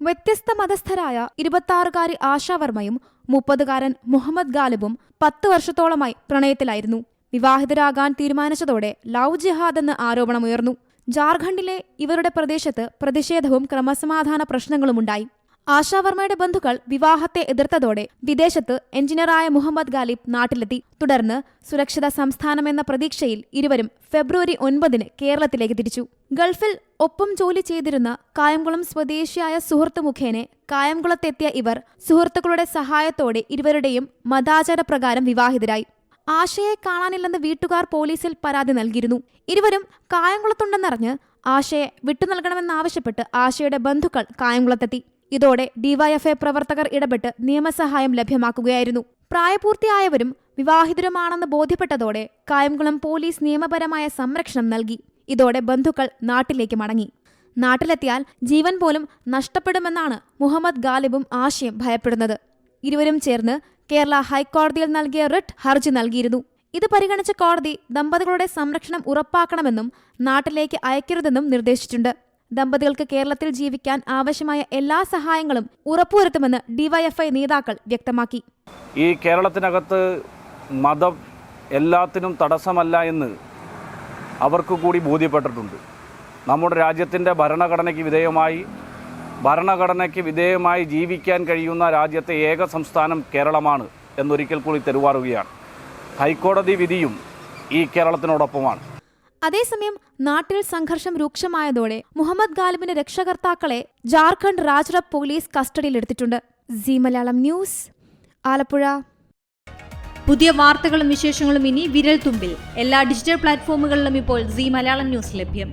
വ്യത്യസ്ത മതസ്ഥരായ ഇരുപത്തിയാറുകാരി ആശാവർമ്മയും മുപ്പതുകാരൻ മുഹമ്മദ് ഗാലിബും പത്ത് വർഷത്തോളമായി പ്രണയത്തിലായിരുന്നു. വിവാഹിതരാകാൻ തീരുമാനിച്ചതോടെ ലവ് ജിഹാദ് എന്ന ആരോപണമുയർന്നു. ജാർഖണ്ഡിലെ ഇവരുടെ പ്രദേശത്ത് പ്രതിഷേധവും ക്രമസമാധാന പ്രശ്നങ്ങളുമുണ്ടായി. ആശാവർമ്മയുടെ ബന്ധുക്കൾ വിവാഹത്തെ എതിർത്തതോടെ വിദേശത്ത് എഞ്ചിനീയറായ മുഹമ്മദ് ഗാലിബ് നാട്ടിലെത്തി. തുടർന്ന് സുരക്ഷിത സംസ്ഥാനമെന്ന പ്രതീക്ഷയിൽ ഇരുവരും ഫെബ്രുവരി ഒൻപതിന് കേരളത്തിലേക്ക് തിരിച്ചു. ഗൾഫിൽ ഒപ്പം ജോലി ചെയ്തിരുന്ന കായംകുളം സ്വദേശിയായ സുഹൃത്ത് മുഖേനെ കായംകുളത്തെത്തിയ ഇവർ സുഹൃത്തുക്കളുടെ സഹായത്തോടെ ഇരുവരുടെയും മതാചാരപ്രകാരം വിവാഹിതരായി. ആശയെ കാണാനില്ലെന്ന് വീട്ടുകാർ പോലീസിൽ പരാതി നൽകിയിരുന്നു. ഇരുവരും കായംകുളത്തുണ്ടെന്നറിഞ്ഞ് ആശയെ വിട്ടുനൽകണമെന്നാവശ്യപ്പെട്ട് ആശയുടെ ബന്ധുക്കൾ കായംകുളത്തെത്തി. ഇതോടെ ഡിവൈഎഫ്ഐ പ്രവർത്തകർ ഇടപെട്ട് നിയമസഹായം ലഭ്യമാക്കുകയായിരുന്നു. പ്രായപൂർത്തിയായവരും വിവാഹിതരുമാണെന്ന് ബോധ്യപ്പെട്ടതോടെ കായംകുളം പോലീസ് നിയമപരമായ സംരക്ഷണം നൽകി. ഇതോടെ ബന്ധുക്കൾ നാട്ടിലേക്ക് മടങ്ങി. നാട്ടിലെത്തിയാൽ ജീവൻ പോലും നഷ്ടപ്പെടുമെന്നാണ് മുഹമ്മദ് ഗാലിബും ആശയം ഭയപ്പെടുന്നത്. ഇരുവരും ചേർന്ന് കേരള ഹൈക്കോടതിയിൽ നൽകിയ റിട്ട് ഹർജി നൽകിയിരുന്നു. ഇത് പരിഗണിച്ച കോടതി ദമ്പതികളുടെ സംരക്ഷണം ഉറപ്പാക്കണമെന്നും നാട്ടിലേക്ക് അയക്കരുതെന്നും നിർദ്ദേശിച്ചിട്ടുണ്ട്. ദമ്പതികൾക്ക് കേരളത്തിൽ ജീവിക്കാൻ ആവശ്യമായ എല്ലാ സഹായങ്ങളും ഉറപ്പുവരുത്തുമെന്ന് ഡിവൈഎഫ്ഐ നേതാക്കൾ വ്യക്തമാക്കി. ഈ കേരളത്തിനകത്ത് മതം എല്ലാത്തിനും തടസ്സമല്ല എന്ന് അവർക്ക് കൂടി ബോധ്യപ്പെട്ടിട്ടുണ്ട്. നമ്മുടെ രാജ്യത്തിന്റെ ഭരണഘടനയ്ക്ക് വിധേയമായി ഭരണഘടനയ്ക്ക് വിധേയമായി ജീവിക്കാൻ കഴിയുന്ന രാജ്യത്തെ ഏക സംസ്ഥാനം കേരളമാണ് എന്നൊരിക്കൽ കൂടി തെരുവാറുകയാണ്. ഹൈക്കോടതി വിധിയും ഈ കേരളത്തിനോടൊപ്പമാണ്. അതേസമയം നാട്ടിൽ സംഘർഷം രൂക്ഷമായതോടെ മുഹമ്മദ് ഗാലിബിന്റെ രക്ഷകർത്താക്കളെ ജാർഖണ്ഡ് രാജ്ര police കസ്റ്റഡിയിലെടുത്തിട്ടുണ്ട്. C Malayalam news Alappuzha. പുതിയ വാർത്തകളും വിശേഷങ്ങളും ഇനി വിരൽ തുമ്പിൽ എല്ലാ ഡിജിറ്റൽ പ്ലാറ്റ്ഫോമുകളിലും ഇപ്പോൾ സി മലയാളം ന്യൂസ് ലഭ്യം.